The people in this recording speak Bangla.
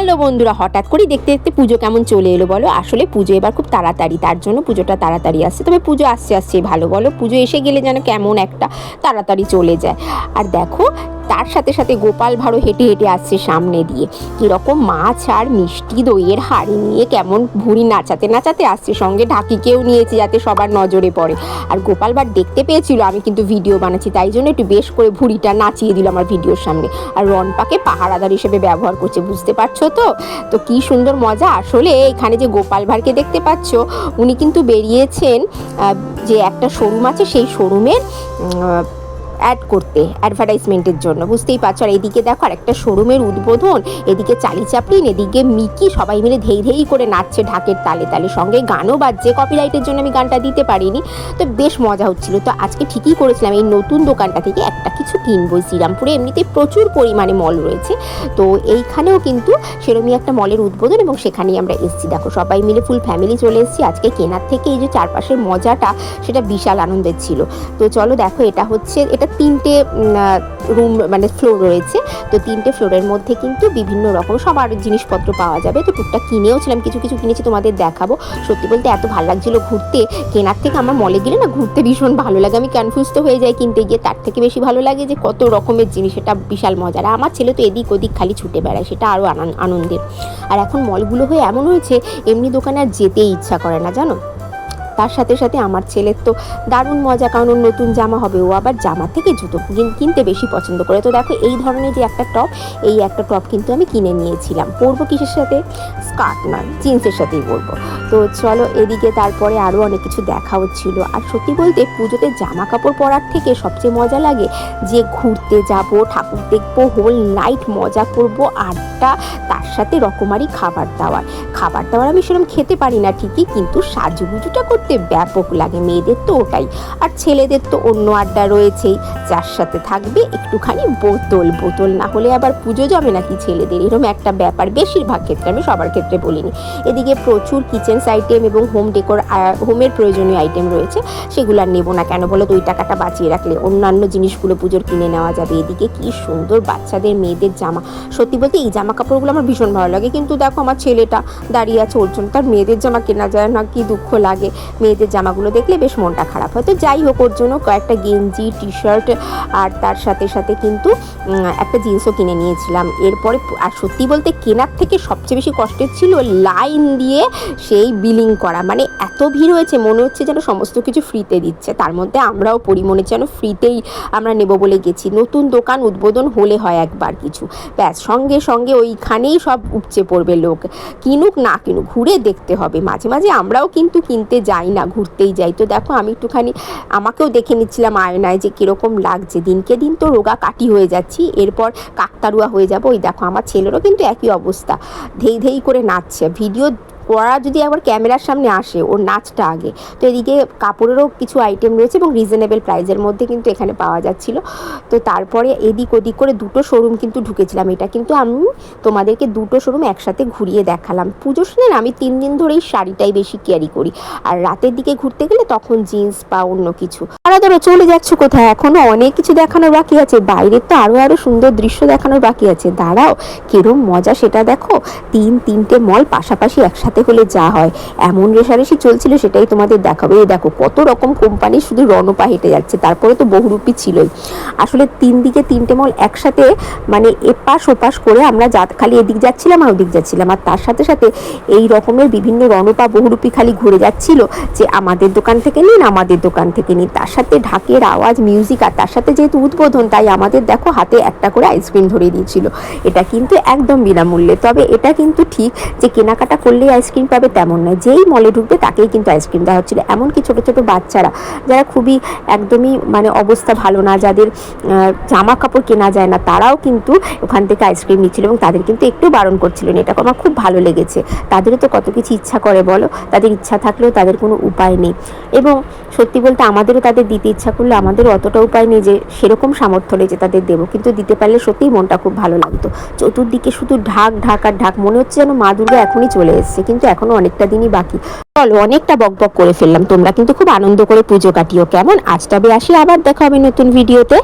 হ্যালো বন্ধুরা, হঠাৎ করে দেখতে দেখতে পুজো কেমন চলে এলো বলো? আসলে পুজো এবার খুব তাড়াতাড়ি, তার জন্য পুজোটা তাড়াতাড়ি আসছে। তবে পুজো আসছে আসছে, ভালো বলো। পুজো এসে গেলে যেন কেমন একটা তাড়াতাড়ি চলে যায়। আর দেখো তার সাথে সাথে গোপাল ভাঁড়ও হেঁটে হেঁটে আসছে সামনে দিয়ে। কীরকম মাছ আর মিষ্টি দইয়ের হাড়ি নিয়ে কেমন ভুঁড়ি নাচাতে নাচাতে আসছে। সঙ্গে ঢাকিকেও নিয়েছে যাতে সবার নজরে পড়ে। আর গোপাল ভাঁড় দেখতে পেয়েছিল, আমি কিন্তু ভিডিও বানাচ্ছি, তাই জন্য একটু বেশ করে ভুঁড়িটা নাচিয়ে দিল আমার ভিডিওর সামনে। আর রনপাকে পাহারাদার হিসেবে ব্যবহার করছে, বুঝতে পারছ তো? তো কি সুন্দর মজা। আসলে এখানে যে গোপাল ভাঁড়কে দেখতে পাচ্ছ, উনি কিন্তু বেরিয়েছেন যে একটা শোরুম আছে, সেই শোরুমের অ্যাড করতে অ্যাডভার্টাইজমেন্টের জন্য। বুঝতেই পারছ? আর এদিকে দেখো আর একটা শোরুমের উদ্বোধন। এদিকে চালি চাপলিন এদিকে মিকি সবাই মিলে ধেই ধেই করে নাচছে ঢাকের তালে তালে। সঙ্গে গানও বাজছে। কপিরাইটের জন্য আমি গানটা দিতে পারিনি। তো বেশ মজা হচ্ছিল। তো আজকে ঠিকই করেছিলাম। এই নতুন দোকানটা থেকে একটা কিছু কিনবো শ্রীরামপুরে এমনিতে প্রচুর পরিমাণে মল রয়েছে। তো এইখানেও কিন্তু সেরমই একটা মলের উদ্বোধন এবং সেখানেই আমরা এসেছি। দেখো, সবাই মিলে ফুল ফ্যামিলি চলে এসেছি। আজকে কেনার থেকে এই যে চারপাশের মজাটা, সেটা বিশাল আনন্দের ছিল। তো চলো দেখো, এটা হচ্ছে, এটা তিনটে রুম মানে ফ্লোর রয়েছে। তো তিনটে ফ্লোরের মধ্যে কিন্তু বিভিন্ন রকম সবার জিনিসপত্র পাওয়া যাবে। তো টুকটাক কিনেও ছিলাম, কিছু কিছু কিনেছি তোমাদের দেখাবো। সত্যি বলতে এত ভালো লাগছিল ঘুরতে। কেনার থেকে আমার মলে গেলে না ঘুরতে ভীষণ ভালো লাগে। আমি কনফিউজ তো হয়ে যাই কিনতে গিয়ে, তার থেকে বেশি ভালো লাগে যে কত রকমের জিনিস এটা বিশাল মজার। আমার ছেলে তো এদিক ওদিক খালি ছুটে বেড়ায়, সেটা আরও আনন্দের। আর এখন মলগুলো হয়ে এমন হয়েছে, এমনি দোকানে আর যেতেই ইচ্ছা করে না, জানো? তার সাথে সাথে আমার ছেলের তো দারুণ মজা, কারণ নতুন জামা হবে। ও আবার জামা থেকে জুতো কিনতে বেশি পছন্দ করে। তো দেখো, এই ধরনের যে একটা টপ এই একটা টপ কিন্তু আমি কিনে নিয়েছিলাম। পরবো কিসের সাথে? স্কার্ট নয় জিন্সের সাথেই পরবো। তো চলো, এদিকে তারপরে আরও অনেক কিছু দেখা হচ্ছিল আর সত্যি বলতে, পুজোতে জামা কাপড় পরার থেকে সবচেয়ে মজা লাগে যে ঘুরতে যাব, ঠাকুর দেখব হোল নাইট মজা করব, আড্ডা, তার সাথে রকমারি খাবার দাবার খাবার দাবার আমি সেরকম খেতে পারি না ঠিকই, কিন্তু সাজুগুজুটা করতে ব্যাপক লাগে মেয়েদের তো ওটাই। আর ছেলেদের তো অন্য আড্ডা রয়েছেই। যার সাথে থাকবে একটুখানি বোতল। বোতল না হলে আবার পুজো জমে নাকি ছেলেদের? এরকম একটা ব্যাপার। বেশিরভাগ ক্ষেত্রে আমি সবার ক্ষেত্রে বলিনি। এদিকে প্রচুর কিচেন্স আইটেম এবং হোম ডেকোর হোমের প্রয়োজনীয় আইটেম রয়েছে। সেগুলো আর নেব না কেন বলো তো? ওই টাকাটা বাঁচিয়ে রাখলে অন্যান্য জিনিসগুলো পুজোর কিনে নেওয়া যাবে। এদিকে কি সুন্দর বাচ্চাদের মেয়েদের জামা। সত্যি বলতে এই জামা কাপড়গুলো আমার ভীষণ ভালো লাগে। কিন্তু দেখো আমার ছেলেটা দাঁড়িয়ে আছে, ওর জন্য তার মেয়েদের জামা কেনা যায় না, কি দুঃখ লাগে। মেয়েদের জামাগুলো দেখলে বেশ মনটা খারাপ হয়। তো যাই হোক, ওর জন্য কয়েকটা গেঞ্জি টি শার্ট আর তার সাথে সাথে কিন্তু একটা জিন্সও কিনে নিয়েছিলাম। এরপরে আর সত্যি বলতে কেনার থেকে সবচেয়ে বেশি কষ্টের ছিল লাইন দিয়ে সেই বিলিং করা। মানে এত ভিড় হয়েছে, মনে হচ্ছে যেন সমস্ত কিছু ফ্রিতে দিচ্ছে। তার মধ্যে আমরাও পড়ি, মনে যেন ফ্রিতেই আমরা নেব বলে গেছি। নতুন দোকান উদ্বোধন হলে হয় একবার কিছু। ব্যাস, সঙ্গে সঙ্গে ওইখানেই সব উপচে পড়বে লোক। কিনুক না কিনুক, ঘুরে দেখতে হবে। মাঝে মাঝে আমরাও কিন্তু কিনতে যাই না, ঘুরতেই যাই। তো দেখো, আমি একটুখানি আমাকেও দেখে নিচ্ছিলাম আয়নায় যে কীরকম লাগছে। দিনকে দিন তো রোগা কাটি হয়ে যাচ্ছি, এরপর কাকতারুয়া হয়ে যাব। ওই দেখো, আমার ছেলেরও কিন্তু একই অবস্থা। ধেই ধেই করে নাচছে। ভিডিও করা যদি একবার ক্যামেরার সামনে আসে ওর নাচটা আগে, তো এদিকে কাপড়েরও কিছু আইটেম রয়েছে এবং রিজনেবল প্রাইজের মধ্যে কিন্তু এখানে পাওয়া যাচ্ছিল। তো তারপরে এদিক ওদিক করে দুটো শোরুম কিন্তু ঢুকেছিলাম। এটা কিন্তু আমি তোমাদেরকে দুটো শোরুম একসাথে ঘুরিয়ে দেখালাম। পুজোর সময় না আমি তিন দিন ধরেই শাড়িটাই বেশি ক্যারি করি। আর রাতের দিকে ঘুরতে গেলে তখন জিন্স বা অন্য কিছু। আর ধরো, চলে যাচ্ছ কোথায়? এখনও অনেক কিছু দেখানোর বাকি আছে। বাইরের তো আরও আরও সুন্দর দৃশ্য দেখানোর বাকি আছে। দাঁড়াও, কিরম মজা সেটা দেখো। তিন তিনটে মল পাশাপাশি একসাথে হলে যা হয়। এমন রেশারেশি চলছিল সেটাই তোমাদের দেখাবে। এই দেখো, কত রকম কোম্পানি শুধু রণপা হেঁটে যাচ্ছে, তারপরে তো বহুরূপী ছিলই। আসলে তিন দিকে তিনটে মল একসাথে মানে এপাশ ওপাশ করে আমরা যা, খালি এদিক যাচ্ছিলাম আর ওদিক যাচ্ছিলাম। আর তার সাথে সাথে এই রকমের বিভিন্ন রণপা বহুরূপী খালি ঘুরে যাচ্ছিল যে আমাদের দোকান থেকে নিন, আমাদের দোকান থেকে নিন। তার সাথে ঢাকের আওয়াজ মিউজিক আর তার সাথে যেহেতু উদ্বোধন, তাই আমাদের দেখো হাতে একটা করে আইসক্রিম ধরে দিয়েছিল। এটা কিন্তু একদম বিনামূল্যে। তবে এটা কিন্তু ঠিক যে কেনাকাটা করলেই আইসক্রিম পাবে তেমন নয়। যেই মলে ঢুকবে তাকেই কিন্তু আইসক্রিম দেওয়া হচ্ছিল। এমনকি ছোটো ছোটো বাচ্চারা, যারা খুবই একদমই মানে অবস্থা ভালো না, যাদের জামা কাপড় কেনা যায় না, তারাও কিন্তু ওখান থেকে আইসক্রিম নিচ্ছিল এবং তাদের কিন্তু একটু বারণ করছিলেন এটা আমার খুব ভালো লেগেছে। তাদেরও তো কত কিছু ইচ্ছা করে, বলো? তাদের ইচ্ছা থাকলেও তাদের কোনো উপায় নেই। এবং সত্যি বলতে আমাদেরও তাদের দিতে ইচ্ছা করলে আমাদের অতটা উপায় নেই যে, সেরকম সামর্থ্য নেই যে, তাদের দেবো। কিন্তু দিতে পারলে সত্যিই মনটা খুব ভালো লাগতো। চতুর্দিকে শুধু ঢাক ঢাক আর ঢাক, মনে হচ্ছে যেন মা দুর্গা এখনই চলে এসছে। কিন্তু এখনও অনেকটা দিনই বাকি। চলো, অনেকটা বক বক করে ফেললাম। তোমরা কিন্তু খুব আনন্দ করে পুজো কাটিও। কেমন? আজ তবে আসি, আবার দেখা হবে নতুন ভিডিওতে